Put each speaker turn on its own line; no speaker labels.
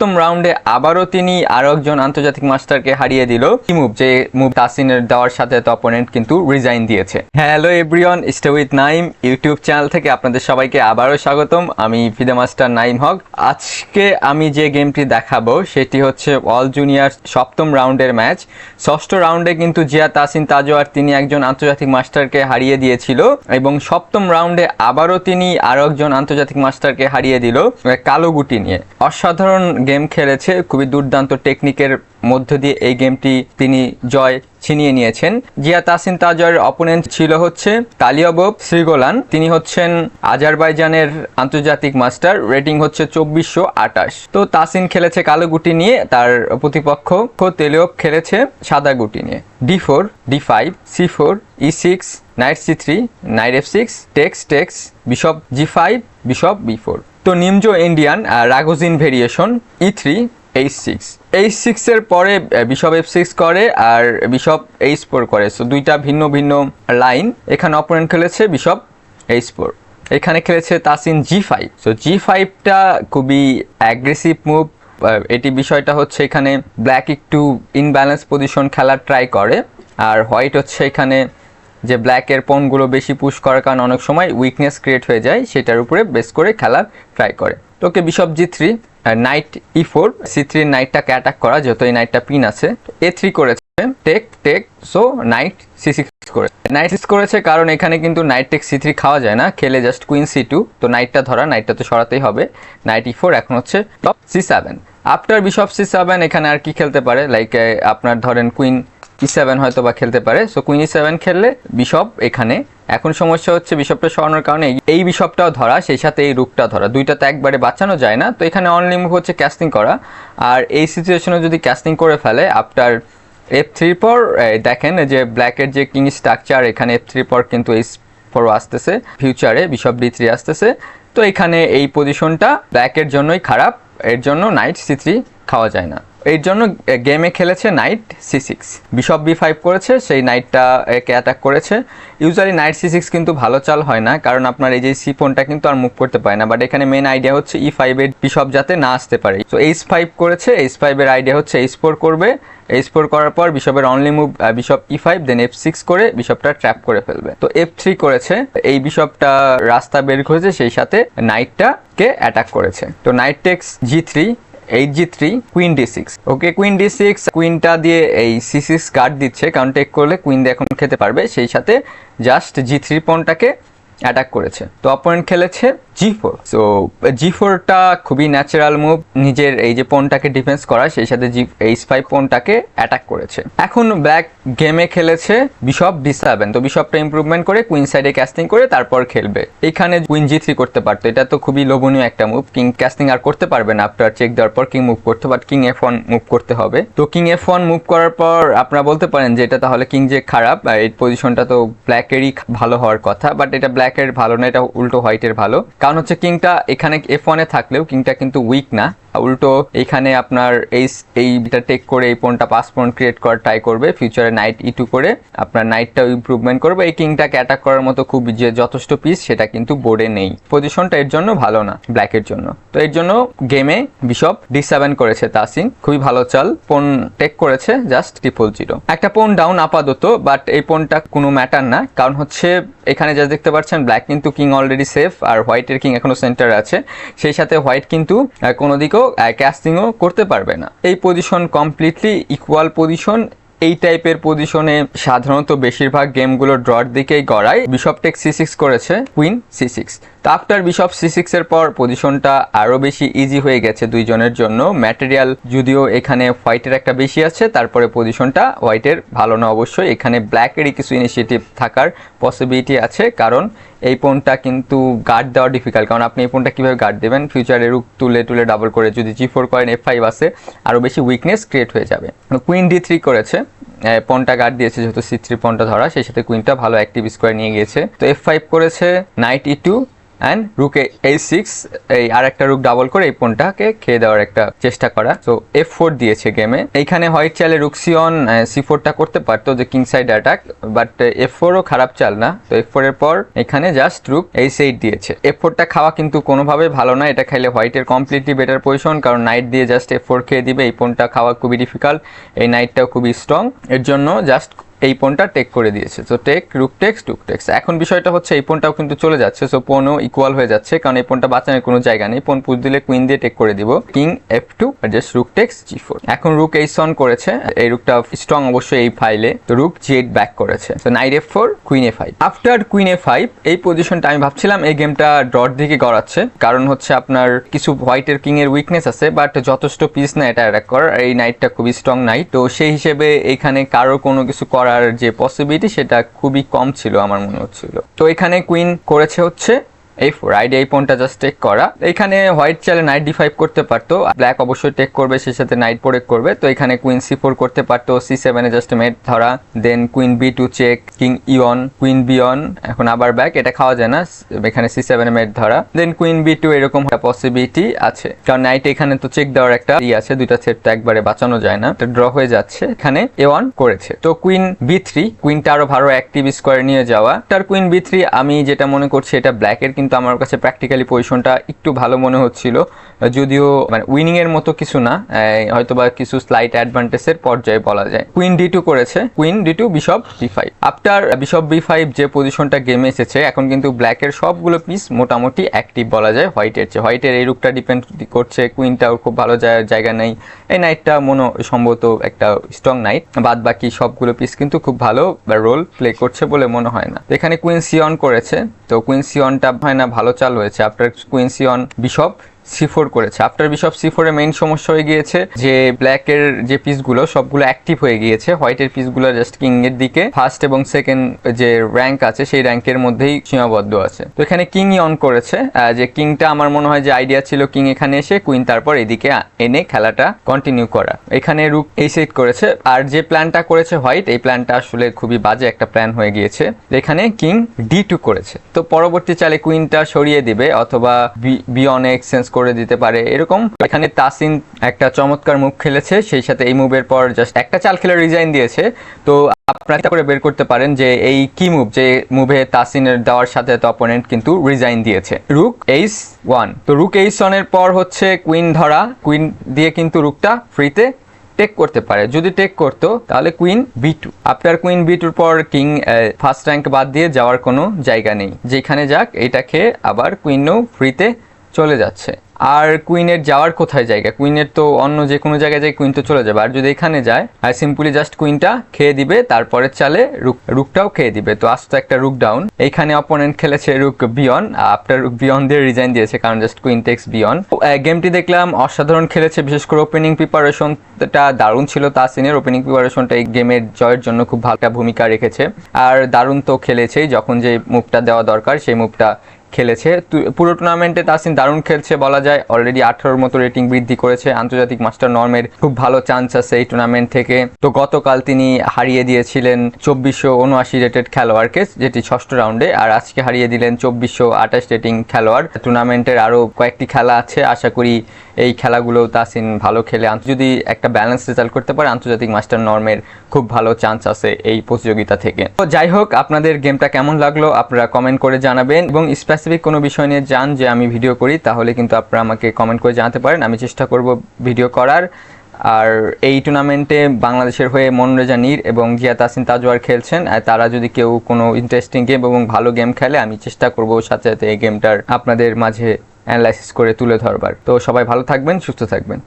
সপ্তম রাউন্ডে আবারও তিনি আরও একজন আন্তর্জাতিক মাস্টারকে হারিয়ে দিল। মুভ যে মুভ তাসিনের দেওয়ার সাথে তো অপোনেন্ট কিন্তু রিজাইন দিয়েছে। Hello everyone stay with Naim YouTube channel থেকে আপনাদের সবাইকে আবারও স্বাগতম। আমি ফিদে মাস্টার নাইম হক। আজকে আমি যে গেমটি দেখাবো, সেটি হচ্ছে অল জুনিয়র সপ্তম রাউন্ডের ম্যাচ ষষ্ঠ রাউন্ডে কিন্তু জিয়া তাসিন তাজোয়ার তিনি একজন আন্তর্জাতিক মাস্টারকে হারিয়ে দিয়েছিল এবং সপ্তম রাউন্ডে আবারও তিনি আরও একজন আন্তর্জাতিক মাস্টারকে হারিয়ে দিল কালো গুটি নিয়ে। অসাধারণ গেম খেলেছে, খুবই দুর্দান্ত টেকনিকের মধ্য দিয়ে এই গেমটি তিনি জয় ছিনিয়ে নিয়েছেন। জিয়া তাসিন তাজয়ের অপোনেন্ট ছিল হচ্ছে কালিয়াবব শ্রীগোলান। তিনি হচ্ছেন আজারবাইজানের আন্তর্জাতিক মাস্টার, রেটিং হচ্ছে চব্বিশশো আটাশ তো তাসিন খেলেছে কালো গুটি নিয়ে, তার প্রতিপক্ষ তেলিয়ব খেলেছে সাদা গুটি নিয়ে। D four, D five, C four, E six, knight C three, knight F six, takes takes, bishop, G five, bishop, B four. তো Nimzo Indian Ragozin variation E three H six H সিক্সের পরে bishop F six করে আর bishop H four করে। So দুইটা ভিন্ন ভিন্ন line এখানে অপোনেন্ট খেলেছে বিশপ এইচ ফোর এখানে খেলেছে Tasin G five so G ফাইভটা খুবই অ্যাগ্রেসিভ মুভ এটি বিষয়টা হচ্ছে এখানে ব্ল্যাক একটু ইনব্যালেন্স পজিশন খেলার ট্রাই করে। আর হোয়াইট হচ্ছে এখানে যে ব্ল্যাকের পনগুলো বেশি পুশ করার কারণে অনেক সময় উইকনেস ক্রিয়েট হয়ে যায়, সেটার উপরে বেস করে খেলার ট্রাই করে। তো okay bishop G three knight E four C থ্রির নাইটটাকে অ্যাটাক করা, যেহেতু এই নাইটটা পিন আছে। এ থ্রি করেছে take take so knight C six করে নাইট সিক্স করেছে কারণ এখানে কিন্তু নাইট টেক সি থ্রি খাওয়া যায় না, খেলে জাস্ট কুইন সি টু তো নাইটটা ধরা নাইটটা তো সরাতেই হবে। নাইট ই ফোর এখন হচ্ছে top C seven after bishop C seven এখানে আর কি খেলতে পারে? লাইক আপনার ধরেন কুইন ই সেভেন হয়তো বা খেলতে পারে। সো কুইন ই সেভেন খেললে বিশপ এখানে। এখন সমস্যা হচ্ছে বিশপটা সরানোর কারণে এই বিশপটাও ধরা, সেই সাথে এই রুকটা ধরা। দুইটা তো একবারে বাঁচানো যায় না। তো এখানে অনলি হচ্ছে ক্যাস্টিং করা। আর এই সিচুয়েশনে যদি ক্যাস্টিং করে ফেলে আফটার এফ থ্রির পর দেখেন যে ব্ল্যাকের যে কিং স্ট্রাকচার এখানে এফ থ্রির পর কিন্তু এই পর আসতেছে। ফিউচারে বিশপ ডি থ্রি আসতেছে। তো এখানে এই পজিশনটা ব্ল্যাকের জন্যই খারাপ। এর জন্য নাইট সি থ্রি খাওয়া যায় না। এর জন্য গেমে খেলেছে knight C six bishop B five করেছে, সেই নাইটটা একে অ্যাটাক করেছে। ইউজুয়ালি নাইট সি সিক্স কিন্তু ভালো চাল হয় না, কারণ আপনার এই যে সি ফোনটা কিন্তু আর মুভ করতে পারে না। বাট এখানে মেন আইডিয়া হচ্ছে ই ফাইভের বিশপ যাতে না আসতে পারে। তো এইচ ফাইভ করেছে এইচ ফাইভের আইডিয়া হচ্ছে এইচ ফোর করবে। এইচ ফোর করার পর বিশপের only move bishop E five then F six করে বিশপটা ট্র্যাপ করে ফেলবে। তো এফ থ্রি করেছে, এই বিশপটা রাস্তা বের করেছে, সেই সাথে নাইটটাকে অ্যাটাক করেছে। তো knight takes G three eight G three queen D six okay queen D six কুইনটা দিয়ে এই সি সিক্স কার্ড দিচ্ছে, কারণ টেক করলে কুইন এখন খেতে পারবে। সেই সাথে জাস্ট জি থ্রি পনটাকে অ্যাটাক করেছে। তো অপোনেন্ট খেলেছে জি ফোর সো জি ফোরটা খুবই ন্যাচারাল মুভ নিজের এই যে পনটাকে ডিফেন্স করা, সেই সাথে জি এইচ ফাইভ পনটাকে অ্যাটাক করেছে। এখন ব্ল্যাক গেমে খেলেছে বিশপ ডি সেভেন তো বিশপটা ইম্প্রুভমেন্ট করে কুইন সাইডে ক্যাস্টিং করে, তারপর খেলবে। এখানে কুইন জি থ্রি করতে পারতো। এটা তো খুবই লোভনীয় একটা মুভ কিং ক্যাস্টিং আর করতে পারবে না। আফটার চেক দেওয়ার পর কিং মুভ করতে but king F one move করতে হবে। তো কিং এফ ওয়ান মুভ করার পর আপনারা বলতে পারেন যে, এটা তাহলে কিং যে খারাপ এই পজিশনটা তো ব্ল্যাকেরই ভালো হওয়ার কথা বাট এটা ব্ল্যাকের ভালো না, এটা উল্টো হোয়াইটের ভালো। কারণ হচ্ছে কিংটা এখানে এফ ওয়ানে থাকলেও কিংটা কিন্তু উইক না। উল্টো এখানে আপনার এই এইটা টেক করে এই পয়েন্টটা পাস পয়েন্ট ক্রিয়েট করার ট্রাই করবে ফিউচারে নাইট ই টু করে। আপনার নাইটটাও ইম্প্রুভমেন্ট করবে। এই কিংটাকে অ্যাটাক করার মতো খুব যে যথেষ্ট পিস সেটা কিন্তু বোর্ডে নেই। পজিশনটা এর জন্য ভালো না ব্ল্যাকের জন্য। তো এর জন্য গেমে বিশপ ডি সেভেন করেছে তাসিন খুবই ভালো চাল। পোন টেক করেছে জাস্ট ট্রিপল জিরো একটা পোন ডাউন আপাতত বাট এই পোনটা কোনো ম্যাটার না। কারণ হচ্ছে এখানে যা দেখতে পাচ্ছেন ব্ল্যাক কিন্তু কিং অলরেডি সেফ আর হোয়াইটের কিং এখনও সেন্টার আছে। সেই সাথে হোয়াইট কিন্তু কোনো দিকেও ক্যাস্টিংও করতে পারবে না। এই পজিশন কমপ্লিটলি ইকুয়াল পজিশন এই টাইপের পজিশনে সাধারণত বেশিরভাগ গেমগুলো ড্রর দিকেই গড়ায়। বিশপ টেক সি সিক্স করেছে কুইন সি সিক্স তো আফটার বিশপ সি সিক্স এর পর পজিশনটা আরও বেশি ইজি হয়ে গেছে দুইজনের জন্য। ম্যাটেরিয়াল যদিও এখানে হোয়াইটের একটা বেশি আছে, তারপরে পজিশনটা হোয়াইটের ভালো না অবশ্যই। এখানে ব্ল্যাকেরই কিছু ইনিশিয়েটিভ থাকার পসিবিলিটি আছে, কারণ এই ফোনটা কিন্তু গার্ড দেওয়া ডিফিকাল্ট কারণ আপনি এই ফোনটা কীভাবে গার্ড দেবেন? ফিউচারে রুক তুলে তুলে ডাবল করে যদি জি ফোর করেন এফ ফাইভ আসে আরও বেশি উইকনেস ক্রিয়েট হয়ে যাবে। কুইন ডি থ্রি করেছে ফোনটা গার্ড দিয়েছে, যেহেতু সি থ্রি ফোনটা ধরা, সেই সাথে কুইনটা ভালো অ্যাক্টিভ স্কোয়ার নিয়ে গিয়েছে। তো এফ ফাইভ করেছে knight e two and rook e six এই আর একটা রুক ডাবল করে এই পনটাকে খেয়ে দেওয়ার একটা চেষ্টা করা। তো এফ ফোর দিয়েছে গেমে এইখানে হোয়াইট চালে রুকসিয়ন সি ফোরটা করতে পারতো যে king side attack but F ফোরও খারাপ চাল না। তো এফ ফোর এর পর এখানে জাস্ট রুক এইচ এইট দিয়েছে। এফ ফোরটা খাওয়া কিন্তু কোনোভাবে ভালো না। এটা খাইলে হোয়াইটের কমপ্লিটলি বেটার পজিশন কারণ নাইট দিয়ে জাস্ট এফ ফোর খেয়ে দিবে। এই পনটা খাওয়া খুবই ডিফিকাল্ট এই নাইটটাও খুবই স্ট্রং এর জন্য জাস্ট এই পোনটা টেক করে দিয়েছে। তো take rook takes took takes এখন বিষয়টা হচ্ছে এই পোনটাও কিন্তু চলে যাচ্ছে সো পোনও ইকুয়াল হয়ে যাচ্ছে, কারণ এই পোনটা বাঁচানোর কোনো জায়গা নেই। পোন পুষ দিলে কুইন দিয়ে টেক করে দিব। কিং এফ টু আর just rook takes g four এখন রুক এই সন করেছে, এই রুকটা স্ট্রং অবশ্যই এই ফাইলে তো রুক জি এইট ব্যাক করেছে। তো knight f four queen a five after queen a five এই পজিশনটা আমি ভাবছিলাম, এই গেমটা ডট দিকে গড়াচ্ছে। কারণ হচ্ছে আপনার কিছু হোয়াইটের কিং এর উইকনেস আছে বাট যথেষ্ট পিস না এটা অ্যাটাক করার। এই নাইটটা খুবই স্ট্রং নাইট তো সেই হিসেবে এখানে কারও কোনো কিছু করার যে পসিবিলিটি সেটা খুবই কম ছিল আমার মনে হচ্ছিল। তো এখানে কুইন করেছে হচ্ছে এই ফোর, আইডি এই ফোনটা জাস্ট টেক করা। এখানে হোয়াইট চালে নাইট ডি ফাইভ করতে পারতো ব্ল্যাক অবশ্যই টেক করবে, সেই সাথে নাইট প্রোটেক্ট করবে। তো এখানে কুইন সি ফোর করতে পারতো সি সেভেনে জাস্ট মেট ধরা। Then queen b two check king ইয়ন queen B on এখন আবার ব্যাক এটা খাওয়া যায় না, এখানে সি সেভেনে মেট ধরা। দেন কুইন বি টু এরকম পসিবিলিটি আছে। কারণ নাইট এখানে তো চেক দেওয়ার একটা ই আছে, দুইটা সেট তো একবারে বাঁচানো যায় না, তো ড্র হয়ে যাচ্ছে। এখানে এ ওয়ান করেছে। তো কুইন বি থ্রি কুইনটা আরও ভালো অ্যাক্টিভ স্কোয়ারে নিয়ে যাওয়া। তার কুইন বি থ্রি আমি যেটা মনে করছি, এটা ব্ল্যাকের কিন্তু আমার কাছে প্র্যাকটিক্যালি পজিশনটা একটু ভালো মনে হচ্ছিল। যদিও মানে উইনিং এর মতো কিছু না হয়তো বা কিছু স্লাইট অ্যাডভান্টেজের পর্যায়ে বলা যায়। কুইন ডি টু করেছে। Queen d two bishop b five after bishop b five যে পজিশনটা গেমে এসেছে, এখন কিন্তু ব্ল্যাকের সবগুলো পিস মোটামুটি অ্যাক্টিভ বলা যায় হোয়াইটের চেয়ে। হোয়াইটের এই রূপটা ডিপেন্ড করছে কুইনটাও খুব ভালো জায়গা- নেই। এই নাইটটা মনে সম্ভবত একটা স্ট্রং নাইট বাদ বাকি সবগুলো পিস কিন্তু খুব ভালো রোল প্লে করছে বলে মনে হয় না। এখানে কুইন সি অন করেছে। তো কুইন সি অনটা হয় না ভালো চাল রয়েছে after queen c on bishop c four করেছে। আফটার বিশপ সি ফোরের মেইন সমস্যা হয়ে গিয়েছে যে ব্ল্যাকের যে পিসগুলো সবগুলো অ্যাক্টিভ হয়ে গিয়েছে। হোয়াইটের পিসগুলো জাস্ট কিং এর দিকে ফার্স্ট এবং সেকেন্ড যে র্যাঙ্ক আছে, সেই র্যাঙ্কের মধ্যেই সীমাবদ্ধ আছে। তো এখানে কিংই অন করেছে। যে কিংটা আমার মনে হয় যে আইডিয়া ছিল কিং এখানে এসে কুইন তারপর এদিকে এনে খেলাটা কন্টিনিউ করা। এখানে রুক এই সেট করেছে। আর যে প্ল্যানটা করেছে হোয়াইট এই প্ল্যানটা আসলে খুবই বাজে একটা প্ল্যান হয়ে গিয়েছে। এখানে কিং ডি টু করেছে। তো পরবর্তী চালে কুইনটা সরিয়ে দিবে অথবা বিয়নে এক্সচেঞ্জ করে দিতে পারে। এরকম এখানে তাসিন একটা চমৎকার মুভ খেলেছে, সেই সাথে এই মুভের পর জাস্ট একটা চাল খেলে রিজাইন দিয়েছে। তো আপনারা করে বের করতে পারেন যে এই কি মুভ যে মুভে তাসিনের দেওয়ার সাথে তো অপোনেন্ট কিন্তু রিজাইন দিয়েছে। রুক এইস ওয়ান তো রুক এইস ওয়ানের পর হচ্ছে কুইন ধরা। কুইন দিয়ে কিন্তু রুকটা ফ্রিতে টেক করতে পারে। যদি টেক করতো, তাহলে queen b two after queen b টুর পর কিং ফার্স্ট র্যাঙ্ক বাদ দিয়ে যাওয়ার কোনো জায়গা নেই। যেখানে যাক এটা খেয়ে আবার কুইনও ফ্রিতে চলে যাচ্ছে। আর কুইনের যাওয়ার কোথায় জায়গা? কুইনের তো অন্য যে কোনো জায়গায় যায় কুইন তো চলে যাবে। আর যদি এখানে যায়, আর সিম্পলি জাস্ট কুইনটা খেয়ে দিবে, তারপরে চালে রুক, রুকটাও খেয়ে দিবে। তো আস্ত একটা রুক ডাউন এইখানে অপোনেন্ট খেলেছে রুক বিয়ন আফটার রুক বিয়ন দিয়ে রিজাইন দিয়েছে, কারণ জাস্ট কুইন টেক্স বিয়ন গেমটি দেখলাম, অসাধারণ খেলেছে, বিশেষ করে ওপেনিং প্রিপারেশনটা দারুণ ছিল তাসিনের ওপেনিং প্রিপারেশনটা এই গেমের জয়ের জন্য খুব ভালো ভূমিকা রেখেছে। আর দারুণ তো খেলেছেই, যখন যে মুভটা দেওয়া দরকার, সেই মুভটা খেলেছে। পুরো টুর্নামেন্টে তাসিন দারুণ খেলছে বলা যায়। অলরেডি আঠারোর মতো রেটিং বৃদ্ধি করেছে। আন্তর্জাতিক মাস্টার নর্মের খুব ভালো চান্স আছে এই টুর্নামেন্ট থেকে। তো গতকাল তিনি হারিয়ে দিয়েছিলেন চব্বিশশো উনআশি রেটেড খেলোয়াড়কে যেটি ষষ্ঠ রাউন্ডে আর আজকে হারিয়ে দিলেন চব্বিশশো আঠাশ রেটিং খেলোয়াড়। টুর্নামেন্টের আরও কয়েকটি খেলা আছে। আশা করি এই খেলাগুলো তাসিন ভালো খেলে। যদি একটা ব্যালেন্স রেজাল্ট করতে পারে, আন্তর্জাতিক মাস্টার নর্মের খুব ভালো চান্স আছে এই প্রতিযোগিতা থেকে। তো যাই হোক, আপনাদের গেমটা কেমন লাগল আপনারা কমেন্ট করে জানাবেন। এবং স্পেসিফিক কোনো বিষয় নিয়ে জান যে আমি ভিডিও করি, তাহলে কিন্তু আপনারা আমাকে কমেন্ট করে জানাতে পারেন। আমি চেষ্টা করব ভিডিও করার। আর এই টুর্নামেন্টে বাংলাদেশের হয়ে মনরেজা নীর এবং জিয়া তাসিন তাজওয়ার খেলছেন। আর তারা যদি কেউ কোনো ইন্টারেস্টিং গেম এবং ভালো গেম খেলে, আমি চেষ্টা করব সাথে সাথে এই গেমটার আপনাদের মাঝে অ্যানালাইসিস করে তুলে ধরবার। তো সবাই ভালো থাকবেন, সুস্থ থাকবেন।